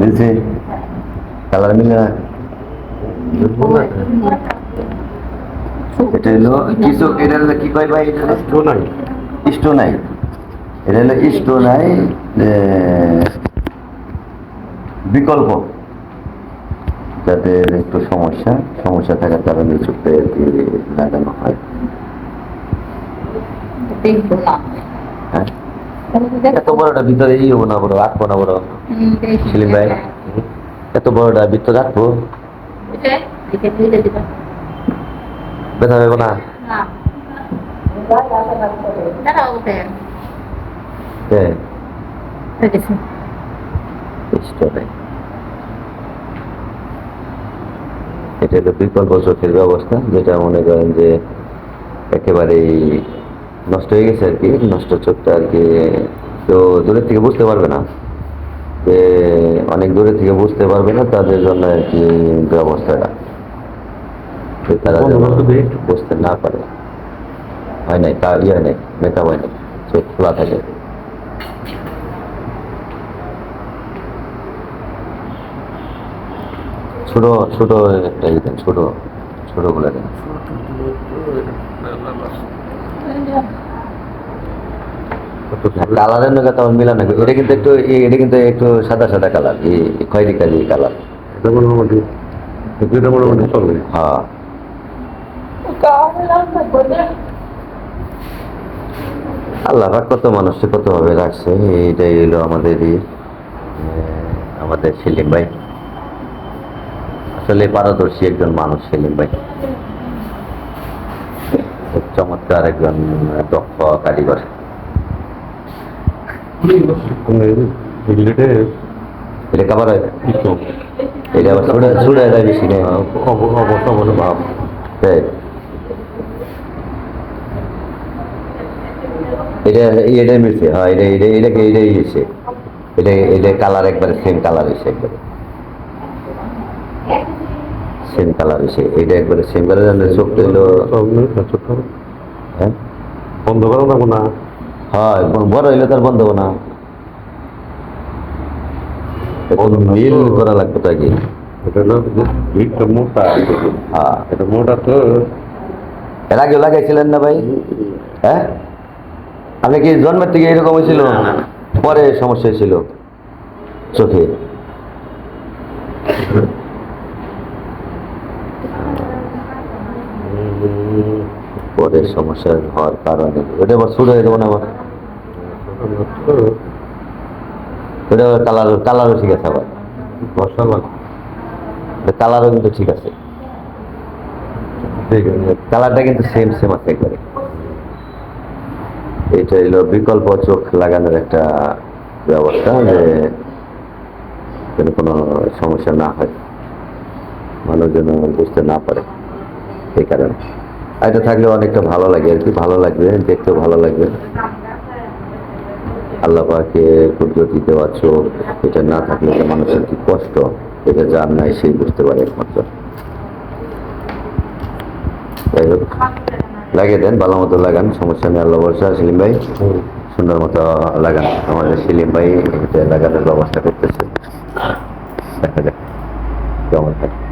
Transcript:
মিলছে কালার মিলে না। এটা হলো কিছু এটা হলো কি কয় ভাই? এটা তো নাই এটা হলো নাই বিকল্প। যাদের একটু সমস্যা সমস্যা থাকার কারণে কি লাগানো হয়। হ্যাঁ? এত বড়টা ভিতরে ই হব না বড় রাখব না বড়। সেলিম ভাই এত বড়টা ভিতরে রাখব ব্যথা হবে না? হ্যাঁ এটা হলো বিকল্প চোখের ব্যবস্থা যেটা মনে করেন যে একেবারেই নষ্ট হয়ে গেছে আর কি নষ্ট চোখটা আর কি তো দূরের থেকে বুঝতে পারবে না যে অনেক দূরে থেকে বুঝতে পারবে না তাদের জন্য আর কি ব্যবস্থাটা তারা। বুঝতে না পারে হয় নাই তা ইয়ে হয় নাই মেকআপ হয় নাই চোখ খোলা থাকে ছোট ছোট এই দেন ছোট ছোটগুলো দেন কালারের নাকি তেমন মিলা না এটা কিন্তু একটু এটা কিন্তু একটু সাদা সাদা কালার এই খয়েরি কালি কালার এটা মোটামুটি এটা মোটামুটি চলবে হ্যাঁ। আল্লাহ কত মানুষকে কত ভাবে রাখছে এইটাই হলো আমাদের আমাদের সেলিম ভাই। আসলে পারদর্শী একজন মানুষ সেলিম ভাই। খুব চমৎকার একজন দক্ষ কারিগর। এটা কাবার হয়? এটা আবার ছুড়ে ছুড়ে দেয় বেশি নেই। অবস্থা বলে ভাব তাই এটা এটাই মিলছে। হ্যাঁ এটা এটা এটাকে এটাই এসে এটা এটা কালার একবারে সেম কালার এসে একবারে। সেম কালার এসে এটা একবারে সেম কালার চোখটা হলো হ্যাঁ বন্ধ করা যাব না? হ্যাঁ বড় হইলে তার বন্ধ হব না। এখন মিল করা লাগবে তো আগে। এটা হলো ভিড়টা মোটা। হ্যাঁ। এটা মোটা তো। এর আগে লাগাইছিলেন না ভাই? হ্যাঁ? আপনি কি জন্মের থেকে এরকম হয়েছিল? পরে সমস্যা ছিল চোখে? পরে সমস্যা হওয়ার কারণে। ওটা আবার শুরু হয়ে যাব না আমার ওটা কালার কালারও ঠিক আছে আবার? কালারও কিন্তু ঠিক আছে। ঠিক আছে। কালারটা কিন্তু সেম সেম আছে একবারে। এটা হলো বিকল্প চোখ লাগানোর একটা ব্যবস্থা যে যেন কোনো সমস্যা না হয় মানুষ যেন বুঝতে না পারে এই কারণে। এটা থাকলে অনেকটা ভালো লাগে আর কি, ভালো লাগবে দেখতে ভালো লাগবে। আল্লাহ পাকে কুদরতি দেওয়া চোখ এটা না থাকলে যে মানুষের কি কষ্ট? এটা যার নাই সেই বুঝতে পারে একমাত্র। যাই হোক, লাগিয়ে দেন, ভালো মতো লাগান, সমস্যা নেই, আল্লাহ বর্ষা সেলিম ভাই। সুন্দর মতো লাগান। আমাদের সেলিম ভাই এটা লাগানোর ব্যবস্থা করতেছে। দেখা যাক, কেমন থাকে